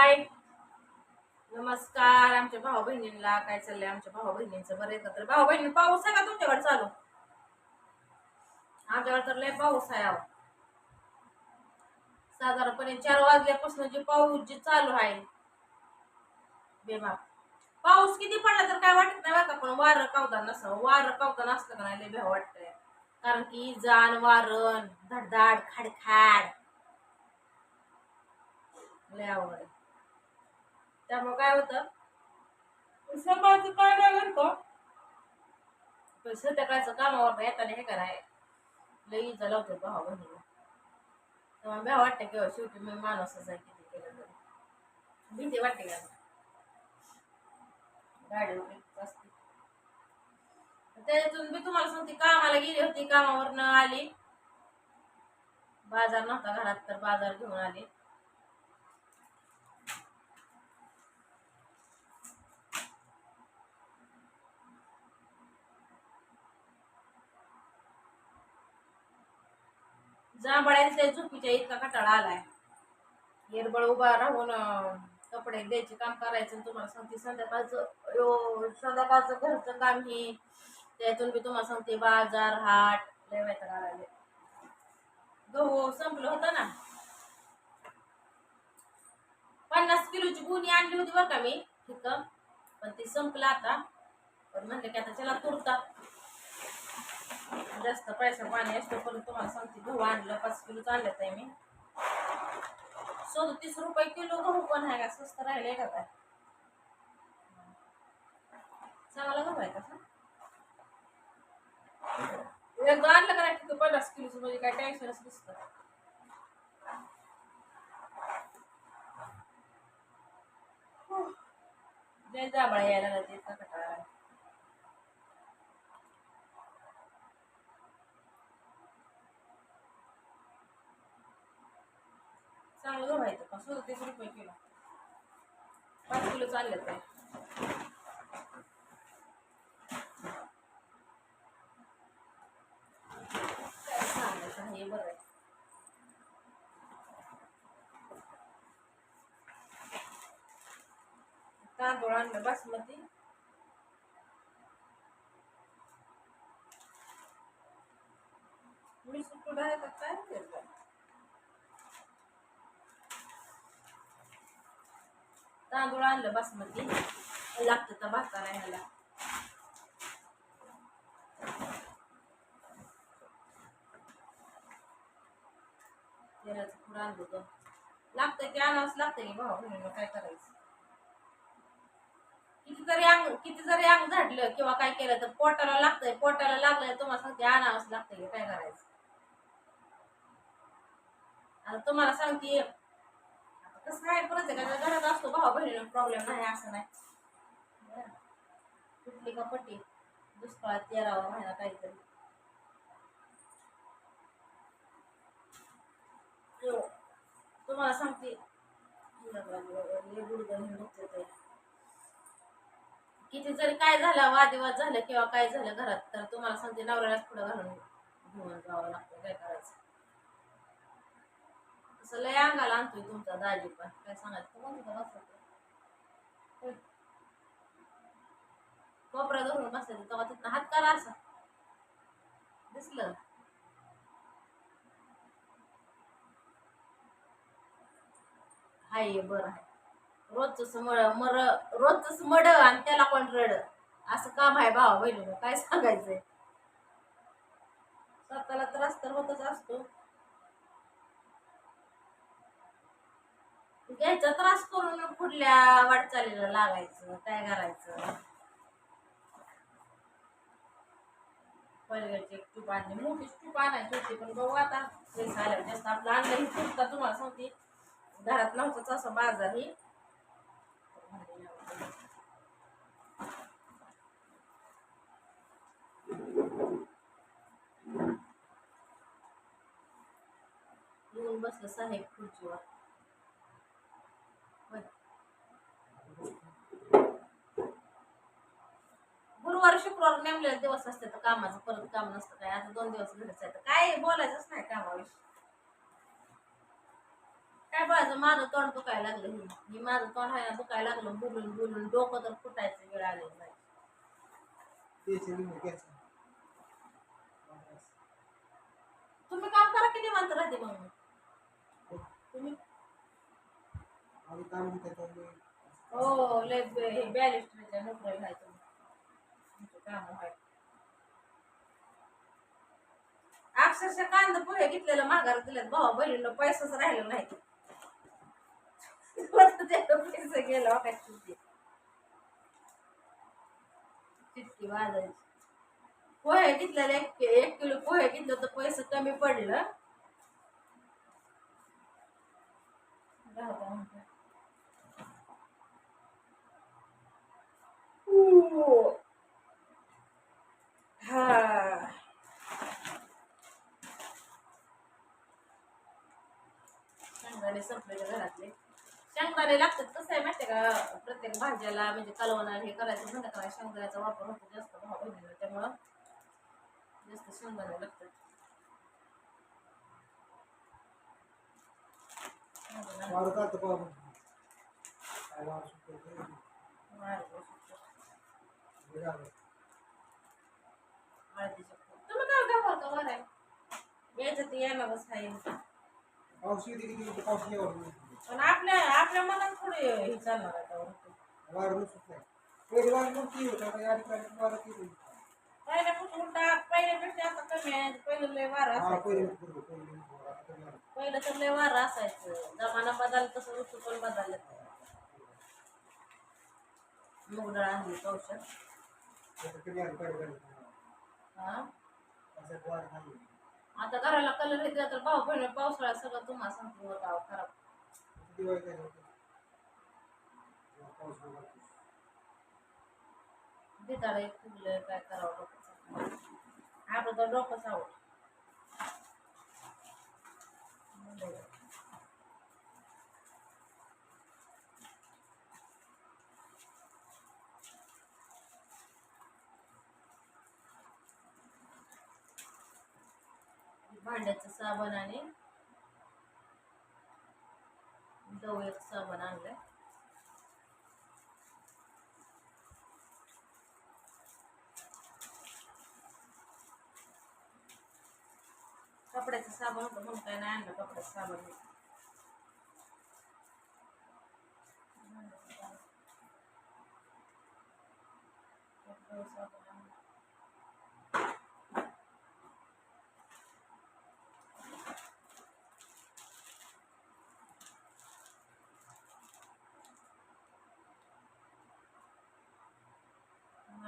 हाय. नमस्कार आमच्या भाऊ बहिणींना काय चाललंय? आमच्या भाऊ बहिणींचं बरं आहे तर भाऊ बहिणी पाऊस आहे का तुमच्याकडे चालू? आमच्याकडे तर लय पाऊस आहे अहो. साधारणपणे चार वाजल्यापासून जे पाऊस जे चालू आहे. बेमा पाऊस किती पडला तर काय वाटत नाही का? पण वारं कावता नसावं. वारं कावता असतं का नाही? लय भ्या वाटतंय. कारण की जाण वारण धडधाड खाडखाड. लय आवड आहे. त्यामुळे काय होतं? सकाळचं काय नाही का? पण संध्याकाळचं कामावर येताना हे कराय लई इजा लावतो भावा बहिणीला तेव्हा भ्या वाटतं किंवा शेवटी मी माणूसच आहे किती केलं तरी. भीती वाटते का? गाडी वगैरे असते. त्याच्यातून मी तुम्हाला सांगते कामाला गेली होती कामावरनं आली. बाजार नव्हता घरात तर बाजार घेऊन आली. जांभळ्यांच्या झोपीच्या इतका कटाळा आलाय. येरबळ उभा राहून कपडे द्यायचे काम करायचं आणि तुम्हाला सांगते संध्याकाळचं अयो, संध्याकाळचं घरचं काम हे त्यातून मी तुम्हाला सांगते बाजार हाट लय वैताग आलाय. गहू संपलं होतं ना. पन्नास किलोची गुणी आणली होती बरं का मी तिथं पण ती संपलं आता. पण म्हणलं की आता चला तुरता जास्त पैसा पाणी असतो पण तुम्हाला सांगते गहू आणलं पाच किलोच आणलं आहे मी. सदतीस रुपये किलो गहू पण आहे का? स्वस्त राहिले का काय? चांगला गहू आहे का एकदा आणलं का नाही पन्नास किलोचं? म्हणजे काय टेन्शनच दिसतं जय जांभळा यायला लागते इतका व्हायचं चांगलं गहू आहे पण सदतीस रुपये किलो. पाच किलो चालले ते सांगायचं हे बरं आहे. तांदूळ आणलं बासमती वीस रुपये आहे का काय केलं तांदूळ आणलं बासमती. लागतं तर भाताला ह्याला. तेलाचं आणलं लागतंय ते आणावंच लागतंय की भाऊ बहिणीनं काय करायचं? किती जरी अंग किती जरी अंग झाडलं किंवा काय केलं तर पोटाला लागतंय पोटाला लागलंय तुम्हाला सांगते आणावंच लागतंय की काय करायचं? आता तुम्हाला सांगते तसं नाही आहे प्रत्येकाच्या घरात असतो भाऊ बहिणीला प्रॉब्लेम नाही असं नाही. कुठली का पट्टी दुष्काळात तेरावा महिना काहीतरी. हो. तुम्हाला सांगते. किती जरी काय झालं वादविवाद झालं किंवा काय झालं घरात तर तुम्हाला सांगते नवऱ्यालाच पुढे घालून घेऊन जावं लागतं काय करायचं. तसं लय अंगाला आणतोय तुमचा दाजी पण काय सांगायचं कोपरा धरून बसायचं तेव्हा तिथं हात करा असा दिसलं हाय बरं आहे रोजच मळ मर रोजच मड आणि त्याला पण रड असं काम आहे भावा बहिणी काय सांगायचंय स्वतःला त्रास तर होतच असतो घ्यायचा त्रास करून पुढल्या वाटचालीला लागायचं काय करायचं? पलीकडची एक टूप आणली मोठीच टूप आणायची होती पण बघू आता पैसा आल्यावर जास्त आपलं आणलं ही टूप तुम्हाला सांगते? घरात नव्हतंच असं बाजार ही. येऊन बसलं साहेब खुर्चीवर होय. गुरुवार शुक्रवार नेमलेले दिवस असते तर कामाचं परत काम नसतं काय. आता दोन दिवस घरीच आहे. काय बोलायचंच नाही कामाविषयी. काय बोलायचं? माझं तोंड दुखायला लागलं हे. मी माझं तोंड ना दुखायला लागलं बोलून बोलून डोकं तर फुटायचं वेळ आलेलं नाही. तुम्ही काम करा किती म्हणत राहते मग? तुम्ही? हो लय ब- हे बॅलिस्टरच्या नोकऱ्या काम आहे. अक्षरशः कांदा पोहे घेतलेलं माघार दिलेत भावा बहिणीला पैसाच राहिला नाही. पैसे गेला काय चिटकी वाजायची. पोहे घेतलेले एक एक किलो पोहे घेतलं तर पैसे कमी पडलं. हो. हा. शेंगदाणे संपलेले घरातले शेंगदाणे लागतात कसं आहे माहितीये का? प्रत्येक भाज्याला म्हणजे कलवणा हे करायचं म्हणलं का शेंगदाण्याचा वापर होतो जास्त भाव बहिणीला त्यामुळं जास्त शेंगदाणे लागतात. पाहू काय. तुम्ही का वर आहे यायचं ते येणारच आहे. पाऊस येते किती येते, पाऊस नाही वाटत. पण आपल्या आपल्या मनात थोडी हे चालणार आहे त्यावर. वारं नाही सुटलं. पहिले वारं नव्हती होत, आता या ठिकाणी वारं किती होतं. पहिल्यापासून उलटा पहिल्यापेक्षा आता कमी आहे पहिलं लय वारं हा, पहिले असायचं बरोबर, पहिले बरोबर, आता आलं. पहिलं तर लय वारं असायचं जमाना बदल तसं ऋतू पण बदलले आणली आता कमी आलं, पहिले बरोबर. हा असं वारं नाही. आता घराला कलर येते तर भाऊ बहिणी पावसाळ्यात सगळं तुम्हाला सांगतो होता खराब आता दिवाळी काय एक फुगलं काय करावं डोकं आपलं तर डोकंच आवड भांड्याचं साबण आणि दव साबण आणलं कपड्याचं साबण होतं म्हणून काय नाही आणलं कपड्याचं साबण. कपड्याचं साबण आणलं.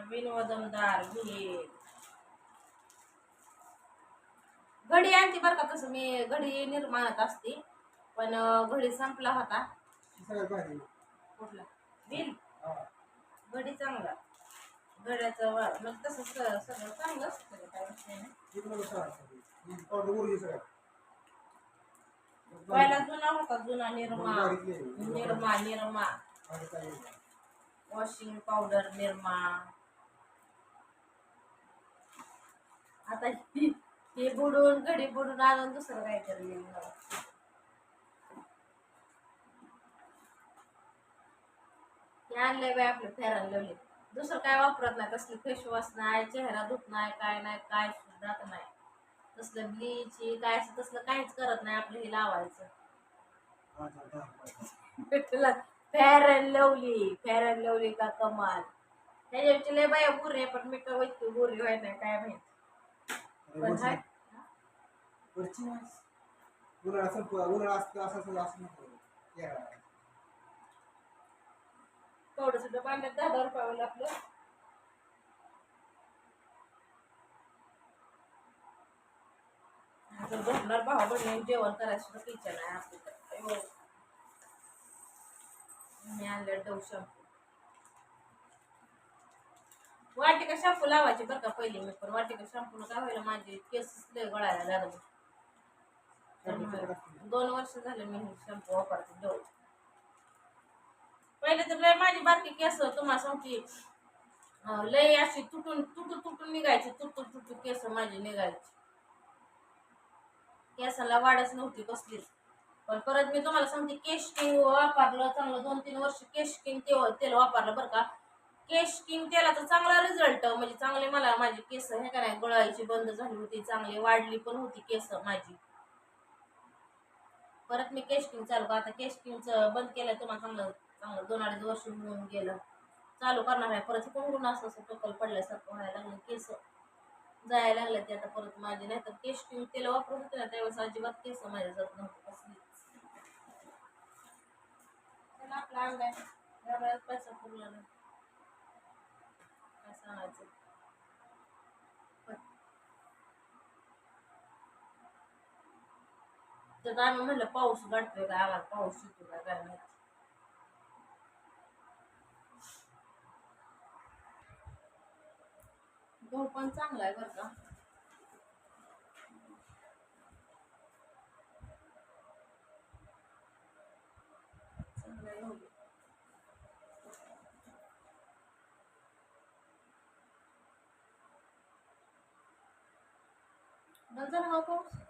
नवीन वजनदार घे घडी आणते बरं का तसं. मी घडी निर्माणात असते. पण घडी संपला होता. कुठला? बिल. घडी चांगला. घड्याचं तसं स- सगळं चांगलं असतं. काय नाही. पहिला जुना होता. जुना Nirma. Nirma Nirma. Washing powder Nirma. आता हे बुडून घडी बुडून आणून दुसरं काय करेल मला. हे आणलंय बाय आपलं फेरायला लावले दुसरं काय वापरत नाही तसलं फेसवॉश नाही चेहरा धुत नाही काय नाही काय जात नाही. तसलं ब्लीच काय असं तसलं काहीच करत नाही आपलं हे लावायचं. हा, fair and lovely fair and lovely का कमाल? त्याच्या लय बाया बुरे पण मी का इतकी व्हाय नाही काय माहिती. पण वरची मास. असतं असं असं असं नको. या. थोडस पाण्यात दहा दहा रुपयावर आपलं बहिणी जेवण करायचं सुद्धा किचन आहे अयो. मी आणलं डव शॅम्पू वाटिका शॅम्पू लावायची बरं का पहिले मी पण वाटिका शॅम्पू काय व्हायला माझे केस लय गळायला लागले. दोन वर्ष झाले मी हे शॅम्पू वापरते डव पहिले तर लय माझी बारकी केस तुम्हाला सांगते लय अशी तुटून तुटून तुटून निघायची तुटून तुटून केस माझी निघायची. केसाला वाढच नव्हती कसलीच पण परत मी तुम्हाला सांगते केश किंग वापरलं चांगलं दोन तीन वर्ष केश किंग तेल वापरलं बरं का. केश किंग तेलाचा चांगला रिझल्ट म्हणजे चांगले मला माझी केस हे का नाही गळायची बंद झाली होती चांगली वाढली पण होती केस माझी. परत मी केश स्किन चालू आता केश किंगचं बंद केलं तुम्हाला चांगलं चांगलं दोन अडीच वर्ष होऊन गेलं. चालू करणार आहे. परत कोण असं असं टोकल पडल्यासारखं व्हायला लागलं. केस जायला लागलं ते आता परत माझे. नाही तर केश स्किन तेल वापरत होते ना त्यावेळेस अजिबात केस माझ्या जात नव्हतं कसली. आपला अंग आहे. पैसा पुरला नाही काय तर आम्ही म्हणलं पाऊस गाठतोय का? आम्हाला पाऊस येतो काय काय माहिती. गहू पण चांगला आहे बरं का चांगला आहे गहू. बंद झाला हा पाऊस झालं ना?